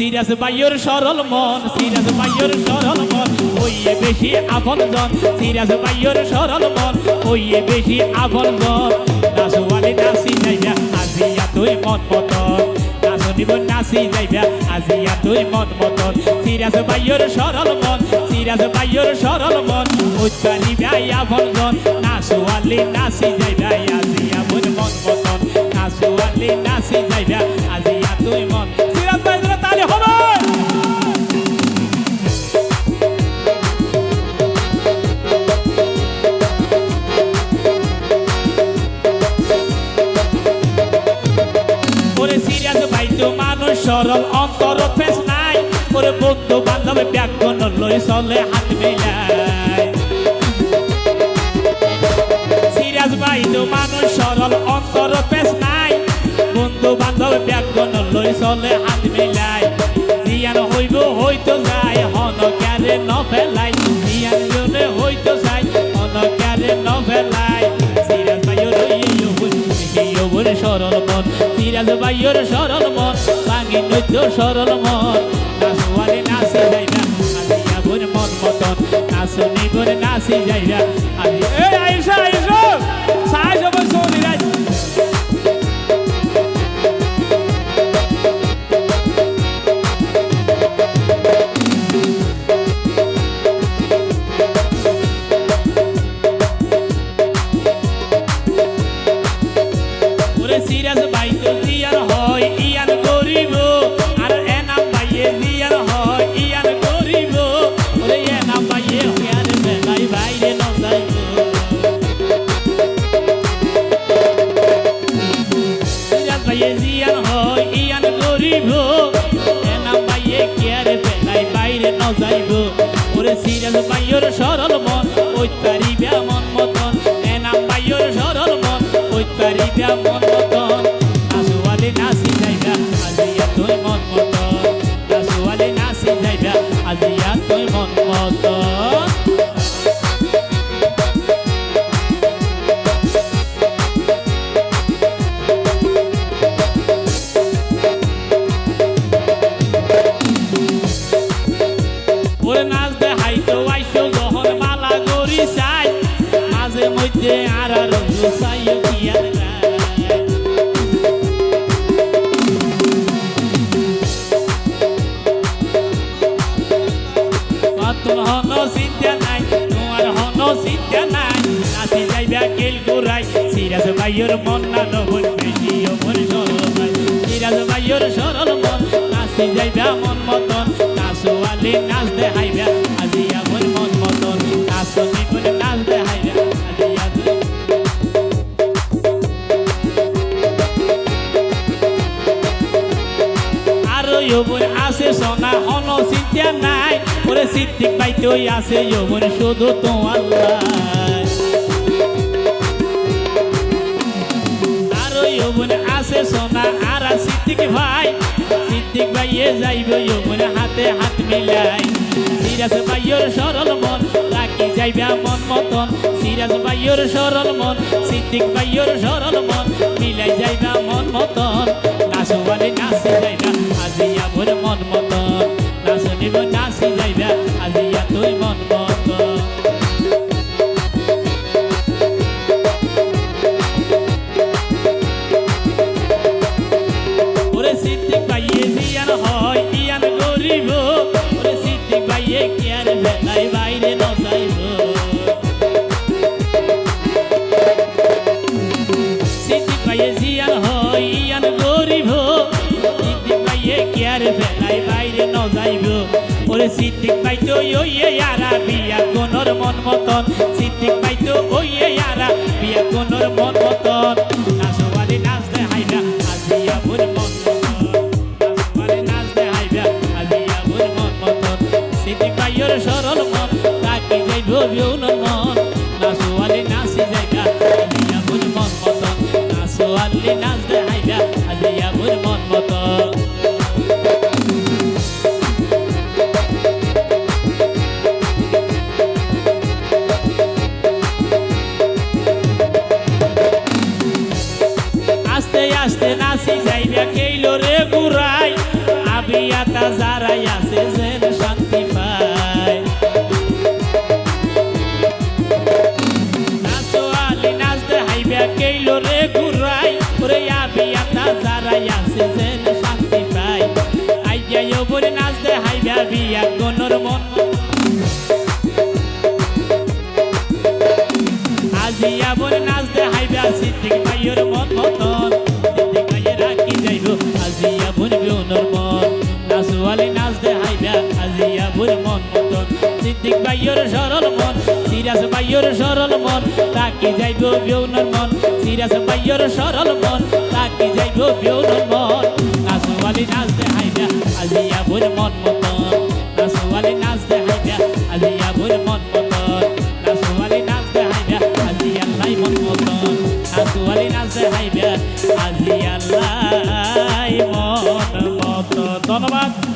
Serious বাইয়ের সরল মন সিরিয়াস বাইয়ের সরল মন, ওইয়ে বেশি আপন জন সিরিয়াস বাইয়ের সরল মন, ওইয়ে বেশি আপন জন নাচুয়ালি নাচি যাইবা আজিয়া তুই মন মতন। নাচনিব নাচি যাইবা আজিয়া তুই মন মতন। সিরিয়াস বাইয়ের সরল মন সিরিয়াস বাইয়ের সরল মন উচ্চারি ভাই আপন জন নাচুয়ালি নাচি যাইবা আজিয়া মন মন মতন। নাচুয়ালি নাচি যাইবা সিরিয়াস ভাই তো মানুষ, সরল অন্তর, ফেস নাই। ওরে বন্ধু বান্ধব ব্যাকরণ লই চলে, হাত মিলাই সিরাজ ভাই তো মানুষ, সরল অন্তর পেশ নাই। বন্ধু বান্ধব ব্যাকরণ লই চলে, হাত মিলাই জিয়ান হইব হইতো যায় হন ক্যারে ন ফেলাই সিরাজ বাইয়ের সরল মন, ভাঙি নৈত্য সরল মন। নাচুয়ালে, নাচি যাইবা আজিয়া বলে মন মতন। নাচনি করে নাচি যাইবা যাইব। ওরে সিরাজ পাইয়র সরল মন, ওই তারি মন মতন। এনাম পাইয়র সরল মন, ওই তারি মন মতন। আসুয়ালি নাচি ভাইয়ের মন না নবন বেশি ওপর সরল ভাই সিরাজ ভাইয়ের সরল মন, নাচি যাইবা মন মতন। নাচুয়ালি নাচ দেখাইবা, আজি আমার মন মতন। নাচনি করে নাচ দেখাইবা আছে সোনা হন চিন্তা নাই। ওরে সিদ্দিক পাইতেই আছে ইবন শুধু তো সিদ্দিক ভাই, সিদ্দিক ভাইয়ে যাইব ইবন হাতে হাত মিলাই। সিরাজ ভাইয়ের সরল মন যাইবা মন মতন। সিরাজ ভাইয়ের সরল মন, সিদ্দিক ভাইয়ের সরল মন, মিলাই যাইবা মন মতন। নাচবালে নাচি যাইবা আজিয়া ভরে মন মতন। নাচনিব নাচি যাইবা আজিয়া তুই মন মতন। নজাইব ওরে সিদ্দিক ভাই তো ওইয়ে ইয়ারা বিয়া কোনর মন মতন। সিদ্দিক ভাই তো ওইয়ে ইয়ারা বিয়া কোনর মন মতন। নাচবালি নাচ দেখাইবা আজিয়া ভুর মন নাচবালি নাচ দেখাইবা আজিয়া ভুর মন মতন। সিদ্দিক ভাইয়ের সরল মন, তাকি যাইব বিউনর মন। নাচবালি নাচি যাইবা আজিয়া ভুর মন মতন। নাচবালি নাচ নাচি যাইবা কেইলো রে গুড়াই আবিয়াতা যারাই আছে যেন শান্তি পায়। নাচো আলি নাচ দেখাইবা কেইলো রে সিদ্দিক বাইয়র সরল মন, সিরাজ বাইয়র সরল মন, তাকে যাইব বেউনর মন, সিরাজ বাইয়র সরল মন, তাকে যাইব বেউনর মন। নাসু নাচতে হাইডা আলিয়া আবুর মন মতন নাসু নাচতে হাইডা আলিয়া আবুর মন মতন নাসু নাচতে হাইডা আলী আল্লাহ মন মতন নাসু নাচতে হাইডা আলী আল্লাহ মন মতন। ধন্যবাদ।